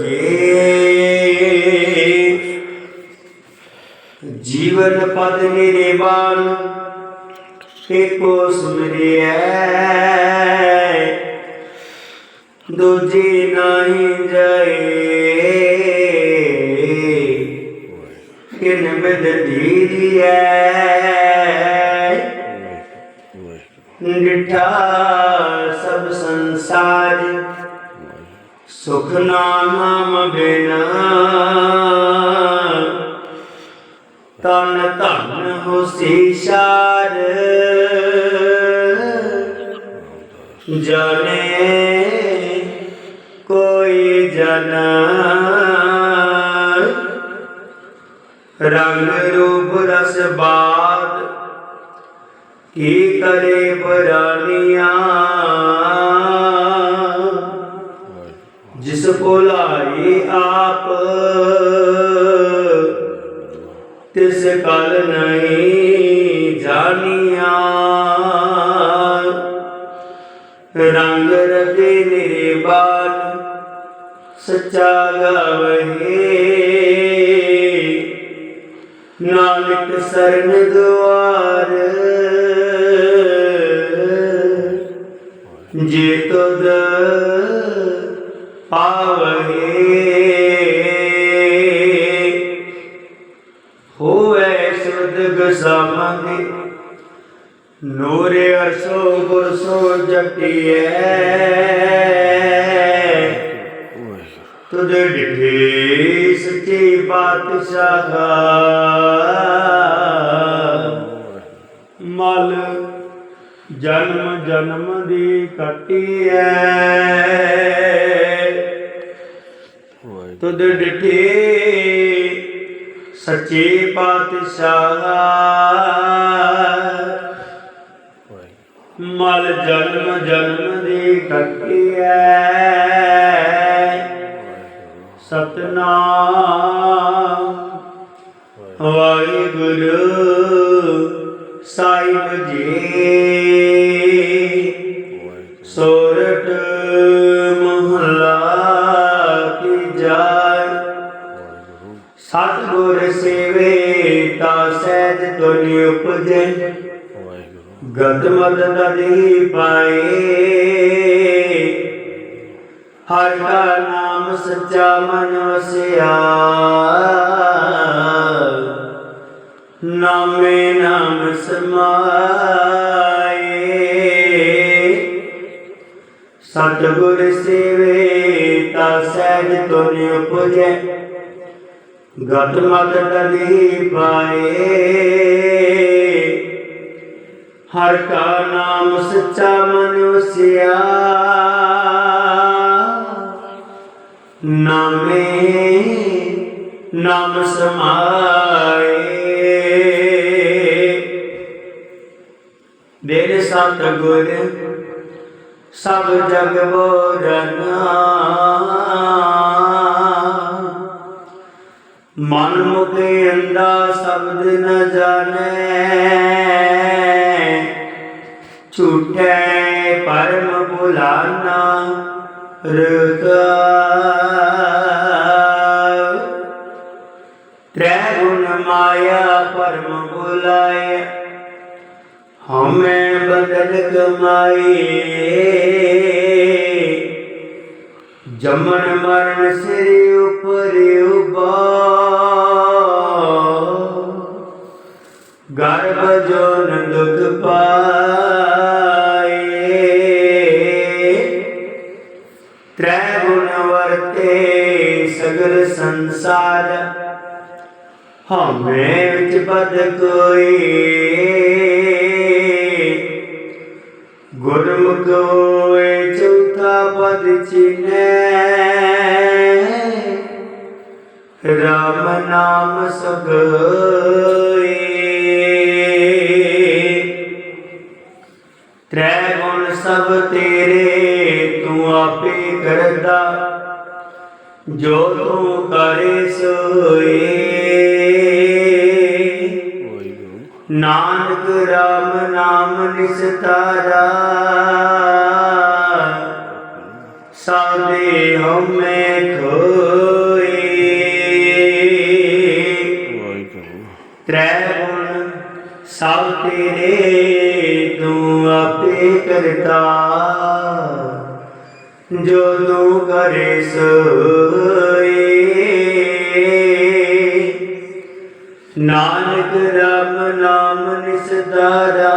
ਜੀ ਜੀਵਨ ਪਦ ਨਿਰਵਾਨ ਏਕੋ ਸੁਮਰਿਐ ਦੂਜੀ ਨਹੀਂ ਜਾਏ। ਕਿਨ ਬਿਦ ਦੀਰੀਐ ਡਿਠਾ ਸੁਖ ਨਾਮ ਬਿਨਾ ਤਨ ਧਨ ਹੋਸੀ ਸ਼ਾਰ। ਜਾਣੇ ਕੋਈ ਜਨ ਰੰਗ ਰੂਪ ਰਸ ਬਾਦ ਕੀ ਕਰੇ ਬਰਾਨੀਆਂ ਜਿਸ ਕੋ ਆਪ। ਤਿਸ ਕਲ ਨਹੀਂ ਜਾਣੀਆਂ। ਰੰਗ ਰਤੇ ਨਿਰਵਾਲ ਸੱਚਾ ਗਾਵਹੇ। ਨਾਨਕ ਸਰਨ ਦੁਆਰ। ਜੇ ਤੁਧ ਆਵਹੇ ਹੋਵੇ ਸੁਰਦਗ ਸਮਾਧੀ ਨੂਰ ਅਰਸੋ ਗੁਰ ਸੋ ਜਪੀਐ। ਤੁਧ ਡਿਠੇ ਸੱਚੇ ਪਾਤਸ਼ਾਹ। ਮਲ ਜਨਮ ਜਨਮ ਦੀ ਕਟੀਐ। ਤੁਧ ਡਿਠੇ ਸੱਚੇ ਪਾਤਸ਼ਾਹ। ਮਲ ਜਨਮ ਜਨਮ ਦੀ ਕਟੀਐ ਸਤਨਾਮ। ਵਾਹਿਗੁਰੂ ਸਾਹਿਬ ਜੀ। ਕੀ ਜਾय ਸੇਵੇ ਤਾ ਸਹਿਜ ਤੁਨੀ ਉਪਜੈ। ਗਤ ਮਦ ਨਦੀ ਪਾਏ। ਹਰ ਕਾ ਨਾਮ ਸੱਚਾ ਮਨ ਵਸਿਆ। ਨਾਮੇ ਨਾਮ ਸਮਾਏ। ਸਤਿਗੁਰ ਸੇਵੇ ਤਾ ਸਹਿਜ ਤੁਨੀ ਉਪਜੈ। ਗਤ ਮਤ ਨਦੀ ਪਾਏ। ਹਰ ਕਾ ਨਾਮ ਸੱਚਾ ਮਨ ਵਸਿਆ ਨਾਮੇ ਨਾਮ ਸਮਾਏ। ਦੇਰ ਸਤਿਗੁਰ ਸਭ ਜਗ ਬੋਰਨਾ ਮਨ ਮੁਖੇ ਅੰਦਾ ਸ਼ਬਦ ਨ ਜਾਣੈ। ਝੂਠੇ ਪਰਮ ਬੁਲਾਨਾ ਰਗਾ ਤ੍ਰੈ ਗੁਣ ਮਾਇਆ ਪਰਮ ਬੁਲਾਏ ਹਮੇ ਬਦਲ ਕਮਾਈ ਜਮਨ ਮਰਨ ਸਿਰ ਉਪਰ ਉਬਾ ਗਰਭ ਜੋਨ ਦੁਖ ਪਾਏ। ਤ੍ਰੈ ਗੁਣ ਵਰਤੇ ਸਗਲ ਸੰਸਾਰ। ਹਮੇ ਵਿੱਚ ਬਦ ਕੋਈ। ਗੁਰਮੁਖ ਹੋਏ ਪਦ ਚਿਨੈ ਰਾਮ ਨਾਮ ਸਗਏ ਤ੍ਰੈ ਗੁਣ ਸਭ ਤੇਰੇ, ਤੂੰ ਆਪੇ ਕਰਦਾ। ਜੋ ਤੂੰ ਕਰੇ ਸੋਏ ਨਾਨਕ ਰਾਮ ਨਾਮ ਨਿਸਤਾਰਾ। ਸਾਦੇ ਹਮੇ ਖੋਏ। ਵਾਹਿਗੁਰੂ। ਤ੍ਰੈ ਗੁਣ ਸਭ ਤੇਰੇ ਤੂੰ ਆਪੇ ਕਰਤਾ। ਜੋ ਤੂੰ ਕਰੇ ਸੋਏ। ਨਾਨਕ ਰਾਮ ਨਾਮ ਨਿਸਦਾਰਾ